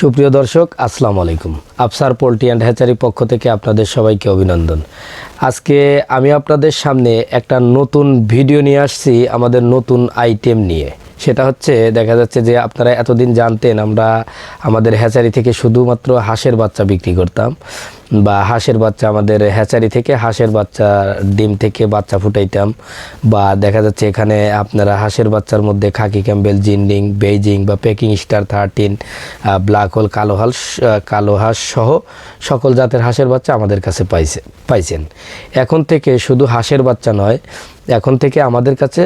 সুপ্রিয় দর্শক, আসসালামু আলাইকুম। আফসার পোলট্রি অ্যান্ড হ্যাচারি পক্ষ থেকে আপনাদের সবাইকে অভিনন্দন। আজকে আমি আপনাদের সামনে একটা নতুন ভিডিও নিয়ে আসছি আমাদের নতুন আইটেম নিয়ে। সেটা হচ্ছে, দেখা যাচ্ছে যে আপনারা এতদিন জানতেন আমরা আমাদের হ্যাচারি থেকে শুধুমাত্র হাঁসের বাচ্চা বিক্রি করতাম। বা হাঁসের বাচ্চা আমাদের হ্যাচারি থেকে হাঁসের বাচ্চা, ডিম থেকে বাচ্চা ফুটাইতাম। বা দেখা যাচ্ছে এখানে আপনারা হাঁসের বাচ্চার মধ্যে খাকি ক্যাম্বেল, জিন্ডিং, বেইজিং বা Peking star thirteen black hole, কালো হাঁস কালো হাঁস সহ সকল জাতের হাঁসের বাচ্চা আমাদের কাছে পাইছে পাইছেন। এখন থেকে শুধু হাঁসের বাচ্চা নয়, এখন থেকে আমাদের কাছে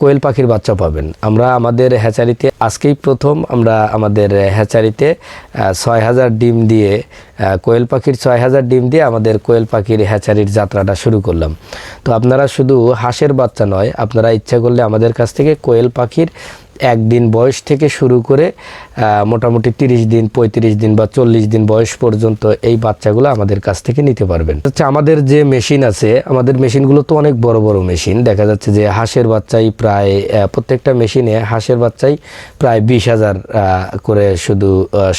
কোয়েল পাখির বাচ্চা পাবেন। আমরা আমাদের হ্যাচারিতে আজকেই প্রথম আমরা আমাদের হ্যাচারিতে ছয় হাজার ডিম দিয়ে কোয়েল পাখির ছয় হাজার ডিম দিয়ে আমাদের কোয়েল পাখির হ্যাচারির যাত্রাটা শুরু করলাম। তো আপনারা শুধু হাঁসের বাচ্চা নয়, আপনারা ইচ্ছা করলে আমাদের কাছ থেকে কোয়েল পাখির একদিন বয়স থেকে শুরু করে মোটামুটি তিরিশ দিন, পঁয়ত্রিশ দিন বা চল্লিশ দিন বয়স পর্যন্ত এই বাচ্চাগুলো আমাদের কাছ থেকে নিতে পারবেন। হচ্ছে আমাদের যে মেশিন আছে, আমাদের মেশিনগুলো তো অনেক বড় বড় মেশিন। দেখা যাচ্ছে যে হাঁসের বাচ্চাই প্রায় প্রত্যেকটা মেশিনে হাঁসের বাচ্চাই প্রায় বিশ হাজার করে শুধু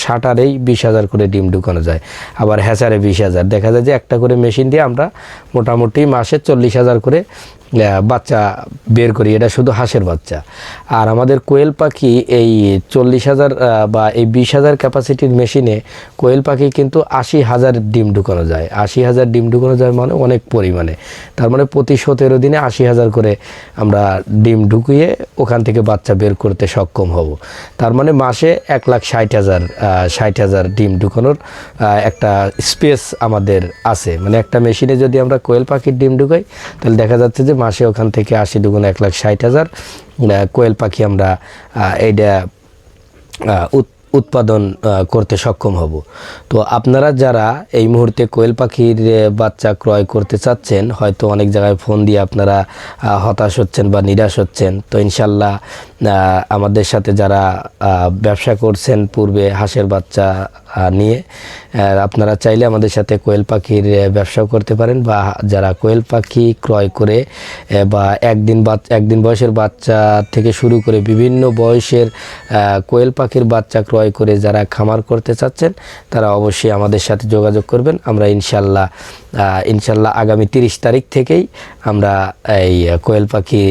শাটারেই বিশ হাজার করে ডিম ঢুকানো যায়। আবার হ্যাচারে বিশ হাজার। দেখা যায় যে একটা করে মেশিন দিয়ে আমরা মোটামুটি মাসে চল্লিশ হাজার করে বাচ্চা বের করি, এটা শুধু হাঁসের বাচ্চা। আর আমাদের কোয়েল পাখি এই চল্লিশ হাজার বা এই বিশ হাজার ক্যাপাসিটির মেশিনে কোয়েল পাখি কিন্তু আশি হাজার ডিম ঢুকানো যায়। আশি হাজার ডিম ঢুকানো যায় মানে অনেক পরিমাণে। তার মানে প্রতি সতেরো দিনে আশি হাজার করে আমরা ডিম ঢুকিয়ে ওখান থেকে বাচ্চা বের করতে সক্ষম হব। তার মানে মাসে এক লাখ ষাট হাজার ষাট হাজার ডিম ঢুকানোর একটা স্পেস আমাদের আছে। মানে একটা মেশিনে যদি আমরা কোয়েল পাখির ডিম ঢুকাই, তাহলে দেখা যাচ্ছে যে মাসে ওখান থেকে আশি দুগুণ এক লাখ ষাট হাজার কোয়েল পাখি আমরা এইটা উৎপাদন করতে সক্ষম হব। তো আপনারা যারা এই মুহূর্তে কোয়েল পাখির বাচ্চা ক্রয় করতে চাচ্ছেন, হয়তো অনেক জায়গায় ফোন দিয়ে আপনারা হতাশ হচ্ছেন বা নিরাশ হচ্ছেন, তো ইনশাল্লাহ আমাদের সাথে যারা ব্যবসা করছেন পূর্বে হাঁসের বাচ্চা নিয়ে আপনারা চাইলে আমাদের সাথে কোয়েল পাখির ব্যবসাও করতে পারেন বা যারা কোয়েল পাখি ক্রয় করে বা একদিন একদিন বয়সের বাচ্চা থেকে শুরু করে বিভিন্ন বয়সের কোয়েল পাখির বাচ্চা ক্রয় করে যারা খামার করতে চাচ্ছেন, তারা অবশ্যই আমাদের সাথে যোগাযোগ করবেন। আমরা ইনশাল্লাহ ইনশাল্লাহ আগামী তিরিশ তারিখ থেকেই আমরা এই কোয়েল পাখি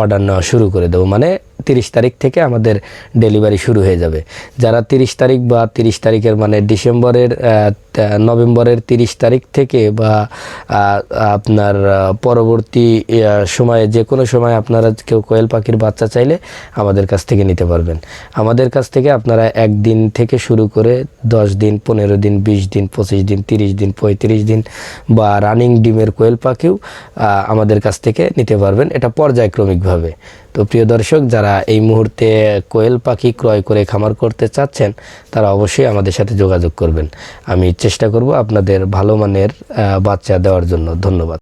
অর্ডার নেওয়া শুরু করে দেবো। মানে তিরিশ তারিখ থেকে আমাদের ডেলিভারি শুরু হয়ে যাবে। যারা তিরিশ তারিখ বা তিরিশ তারিখের মানে ডিসেম্বরের নভেম্বরের তিরিশ তারিখ থেকে বা আপনার পরবর্তী সময়ে, যে কোনো সময় আপনারা কেউ কোয়েল পাখির বাচ্চা চাইলে আমাদের কাছ থেকে নিতে পারবেন। আমাদের কাছ থেকে আপনারা একদিন থেকে শুরু করে দশ দিন, পনেরো দিন, বিশ দিন, পঁচিশ দিন, তিরিশ দিন, পঁয়ত্রিশ দিন বা রানিং ডিমের কোয়েল পাখিও আমাদের কাছ থেকে নিতে পারবেন। এটা পর্যায়ক্রমিকভাবে। তো প্রিয় দর্শক, যারা এই মুহূর্তে কোয়েল পাখি ক্রয় করে খামার করতে চাচ্ছেন, তারা অবশ্যই আমাদের সাথে যোগাযোগ করবেন। আমি চেষ্টা করব আপনাদের ভালো মানের বাচ্চা দেওয়ার জন্য। ধন্যবাদ।